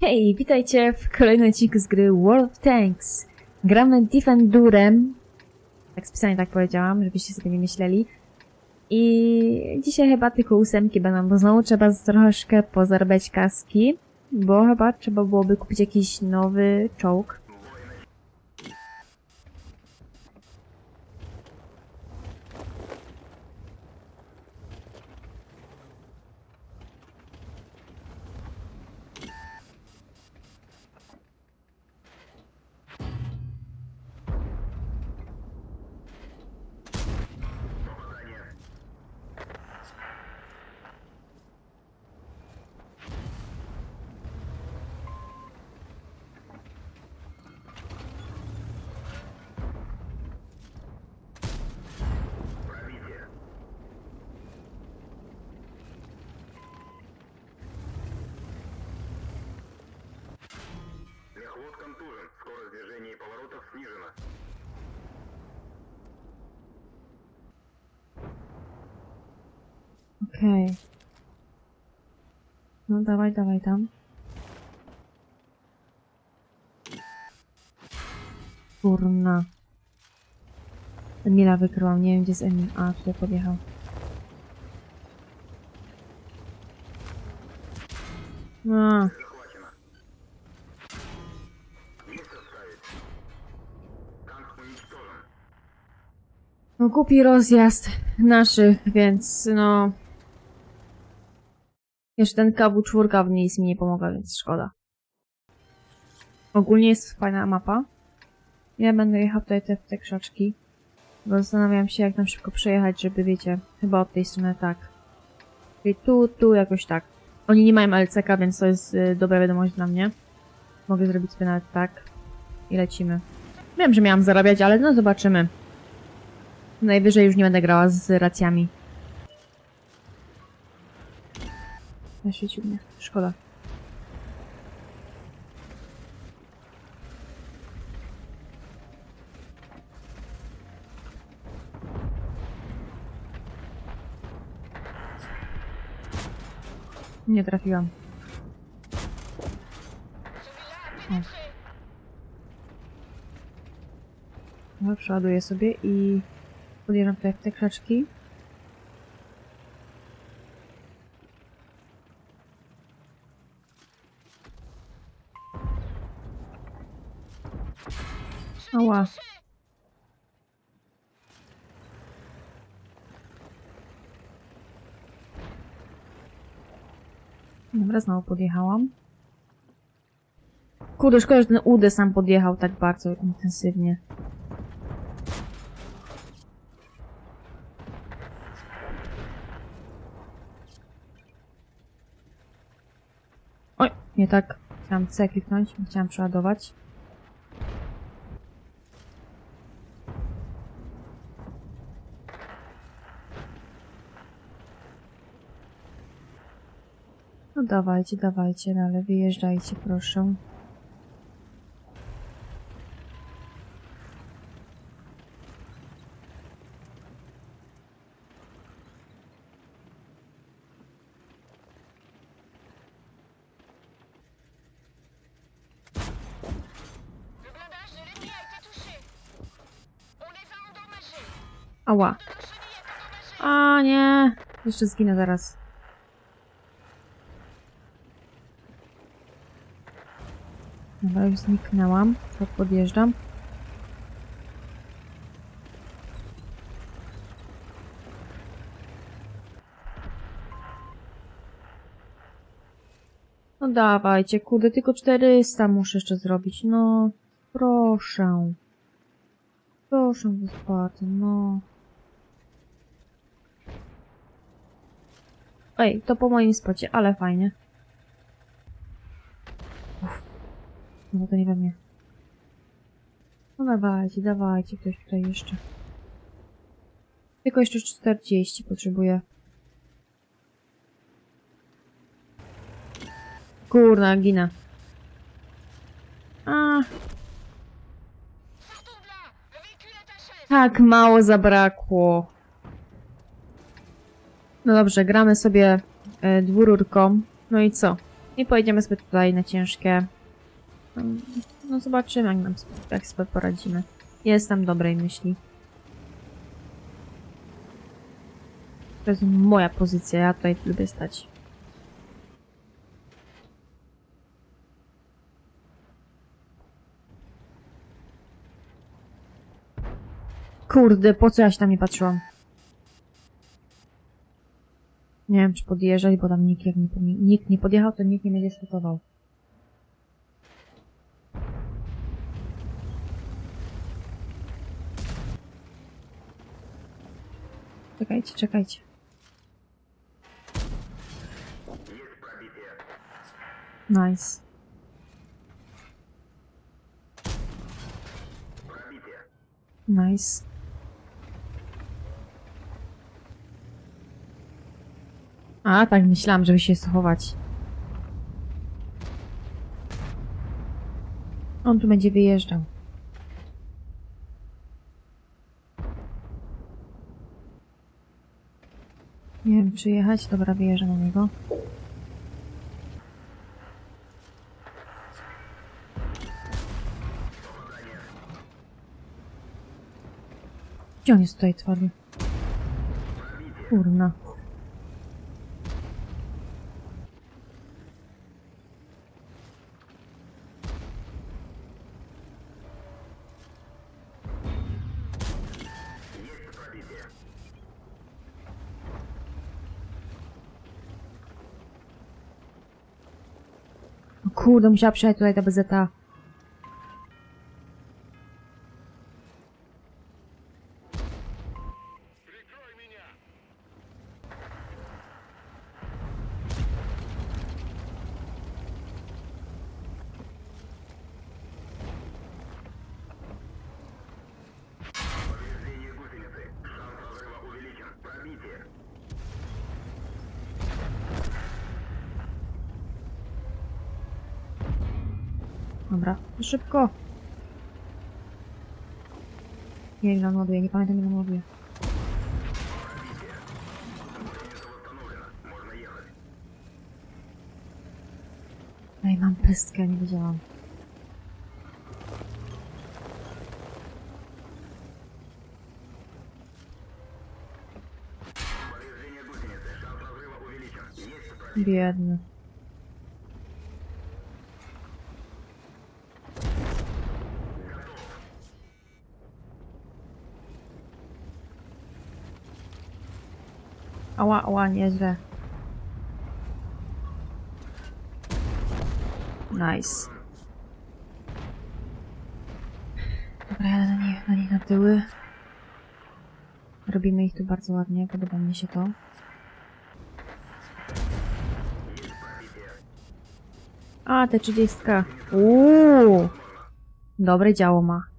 Hej, witajcie w kolejnym odcinku z gry World of Tanks. Gramy Defendurem. Tak specjalnie tak powiedziałam, żebyście sobie nie myśleli. I dzisiaj chyba tylko ósemki będą, bo znowu trzeba troszkę pozarabiać kaski, bo chyba trzeba byłoby kupić jakiś nowy czołg. контужен. Скорость движения и поворотов снижена. Okej. No dawaj, dawaj tam. Kurna. Emila wykryłam, nie wiem gdzie jest Emil. A, tutaj podjechał. A, głupi rozjazd naszych, więc no... Jeszcze ten KW4 w nic mi nie pomaga, więc szkoda. Ogólnie jest fajna mapa. Ja będę jechał tutaj te, te krzaczki. Bo zastanawiam się, jak tam szybko przejechać, żeby, wiecie, chyba od tej strony tak. Czyli tu, tu, jakoś tak. Oni nie mają LCK, więc to jest y, dobra wiadomość dla mnie. Mogę zrobić sobie nawet tak. I lecimy. Wiem, że miałam zarabiać, ale no zobaczymy. Najwyżej już nie będę grała z racjami. Naświecił mnie. Szkoda. Nie trafiłam. O. No, przeładuję sobie i podjeżdżam tutaj w te krzaczki. Ała. Dobra, znowu podjechałam. Kurde, szkoda, że ten UD sam podjechał tak bardzo intensywnie. Nie tak. Chciałam C kliknąć, nie chciałam przeładować. No dawajcie, dawajcie, no ale wyjeżdżajcie proszę. Ała. A nie. Jeszcze zginę zaraz. Dobra, już zniknęłam. To podjeżdżam. No dawajcie, kurde, tylko 400 muszę jeszcze zrobić. No, proszę. Proszę, wyspłaty, no. Ej, to po moim spocie, ale fajnie. Uff. No to nie we mnie. No dawajcie, dawajcie, ktoś tutaj jeszcze. Tylko jeszcze 40 potrzebuję. Kurna, ginę. A, tak mało zabrakło. No dobrze, gramy sobie e, dwururką. No i co? I pojedziemy sobie tutaj na ciężkie. No zobaczymy, jak, nam, jak sobie poradzimy. Jestem dobrej myśli. To jest moja pozycja, ja tutaj lubię stać. Kurde, po co ja się tam nie patrzyłam? Nie wiem, czy podjeżdżać, bo tam nikt, jak nie, nikt nie podjechał, to nikt nie będzie startował. Czekajcie, czekajcie. Nice. Nice. A, tak myślałam, żeby się schować. On tu będzie wyjeżdżał. Nie wiem, czy jechać. Dobra, wyjeżdżę na niego. Gdzie on jest tutaj twardy? Kurna. Kurde, musiała przyjechać tutaj ta bezeta. Dobra, szybko! Nie wiem, ile on ładuje, nie pamiętam, ile on ładuje. Ej, mam pestkę, nie wiedziałam. Biedny. Ała, ała, nieźle. Nice. Dobra, jadę na nich, na nich na tyły. Robimy ich tu bardzo ładnie, podoba mi się to. A, te 30. Uuu. Dobre działo ma.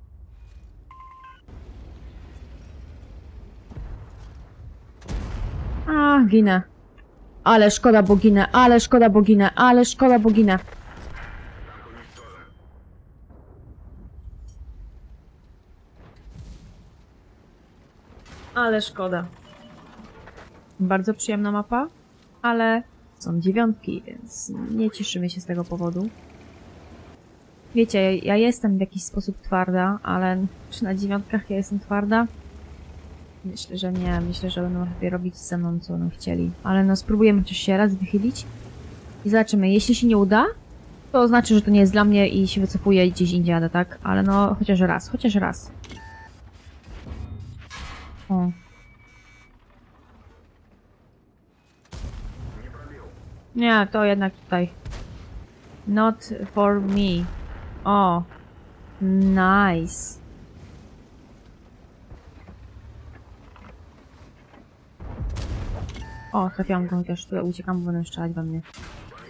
Ginę. Ale szkoda, bo ginę, ale szkoda, bo ginę, ale szkoda, bo ginę. Ale szkoda. Bardzo przyjemna mapa, ale są dziewiątki, więc nie cieszymy się z tego powodu. Wiecie, ja jestem w jakiś sposób twarda, ale czy na dziewiątkach ja jestem twarda? Myślę, że nie. Myślę, że będą sobie robić ze mną, co będą chcieli. Ale no, spróbujemy chociaż się raz wychylić i zobaczymy. Jeśli się nie uda, to znaczy, że to nie jest dla mnie i się wycofuję i gdzieś indziej jadę, tak? Ale no, chociaż raz, chociaż raz. O. Nie, to jednak tutaj. Not for me. O. Nice. O, trafiłam go chociaż, które uciekam, bo będą strzelać we mnie.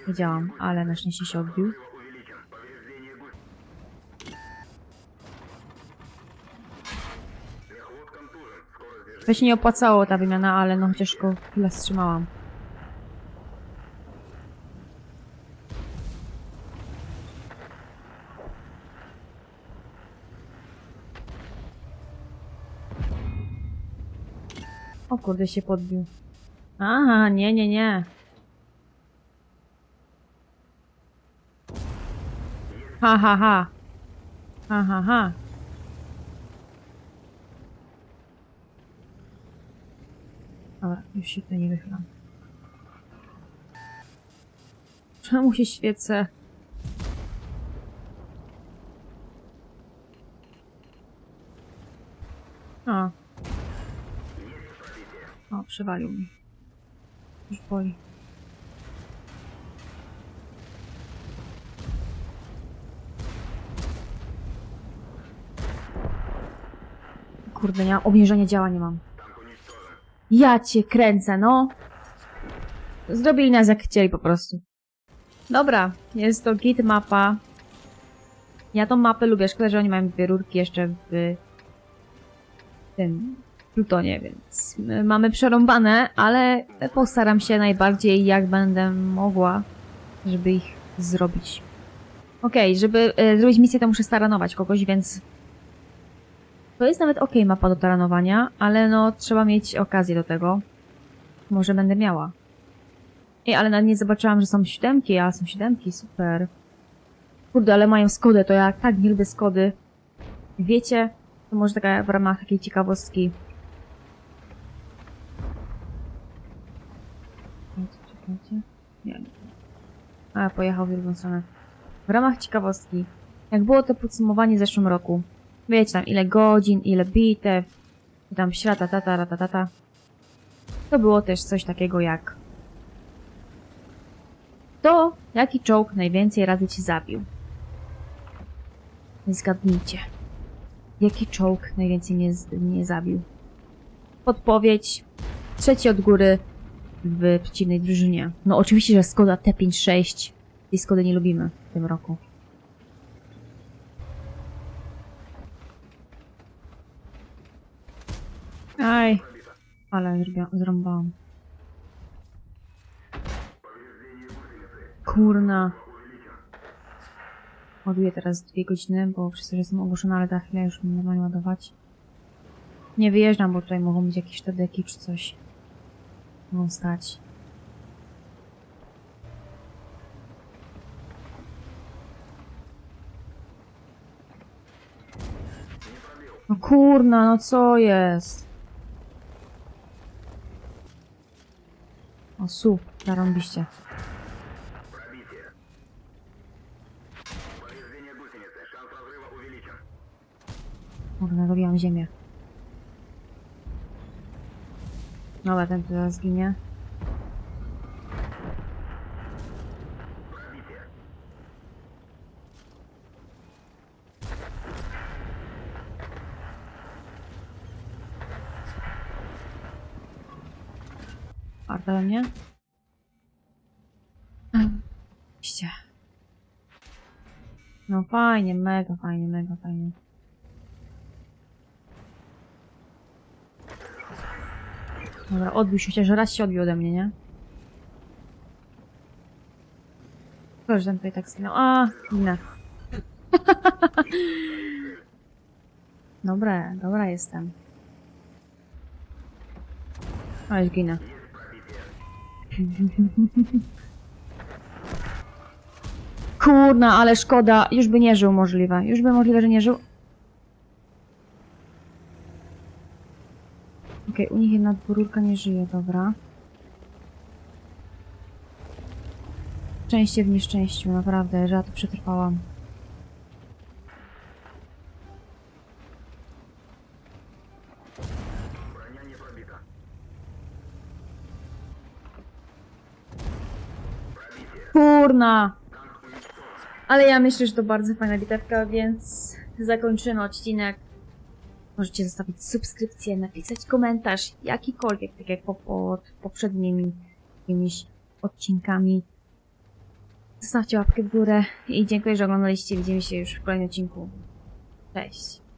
Wiedziałam, ale na szczęście się odbił. To się nie opłacało ta wymiana, ale no chociaż go chwilę. O kurde, się podbił. Aha, nie, nie, nie. Ha, ha, ha. Ha, ha, ha. Dobra, już się tutaj nie wychylam. Czemu się świecę? A. O, przywalił mi. Już boli. Kurde, ja obniżenia działa nie mam. Ja cię kręcę, no. Zrobili nas jak chcieli po prostu. Dobra, jest to git mapa. Ja tą mapę lubię, szkoda, że oni mają dwie rurki jeszcze w tym Plutonie, więc y, mamy przerąbane, ale postaram się najbardziej jak będę mogła, żeby ich zrobić. Okej, żeby y, zrobić misję, to muszę staranować kogoś, więc to jest nawet ok mapa do taranowania, ale no trzeba mieć okazję do tego. Może będę miała. Ej, ale nawet nie zobaczyłam, że są siódemki, a są siódemki, super. Kurde, ale mają Skodę, to ja tak nie lubię Skody. Wiecie, to może taka w ramach takiej ciekawostki. Czekajcie. Nie. A, pojechał w drugą stronę. W ramach ciekawostki, jak było to podsumowanie w zeszłym roku, wiecie tam ile godzin, ile bitew, tam świata, tata, tata, tata, to było też coś takiego jak to, jaki czołg najwięcej razy ci zabił. Zgadnijcie. Jaki czołg najwięcej mnie, mnie zabił? Podpowiedź. Trzeci od góry w przeciwnej drużynie. No oczywiście, że Skoda T56. Tej Skody nie lubimy w tym roku. Aj. Ale zrąbałam. Kurna. Ładuję teraz dwie godziny, bo przez to, jestem ogłuszona, ale za chwilę już mnie normalnie ładować. Nie wyjeżdżam, bo tutaj mogą być jakieś tadeki czy coś postać. No kurna, no co jest? O, sup, zarąbiście. Kurna, dobijam ziemię. Dobra, ten tu zaraz ginie. Warto we mnie? No fajnie, mega fajnie, mega fajnie. Dobra, odbił się, chociaż raz się odbił ode mnie, nie? Proszę, ten tutaj tak skinął. A, ginę. Dobra, dobra jestem. Ale ginę. Kurna, ale szkoda. Już by nie żył możliwe. Już by możliwe, że nie żył. Czekaj, u nich jedna dwórka nie żyje, dobra. Szczęście w nieszczęściu, naprawdę, że ja to przetrwałam. Kurna! Ale ja myślę, że to bardzo fajna bitewka, więc zakończymy odcinek. Możecie zostawić subskrypcję, napisać komentarz, jakikolwiek, tak jak po, pod poprzednimi jakimiś odcinkami. Zostawcie łapkę w górę i dziękuję, że oglądaliście. Widzimy się już w kolejnym odcinku. Cześć!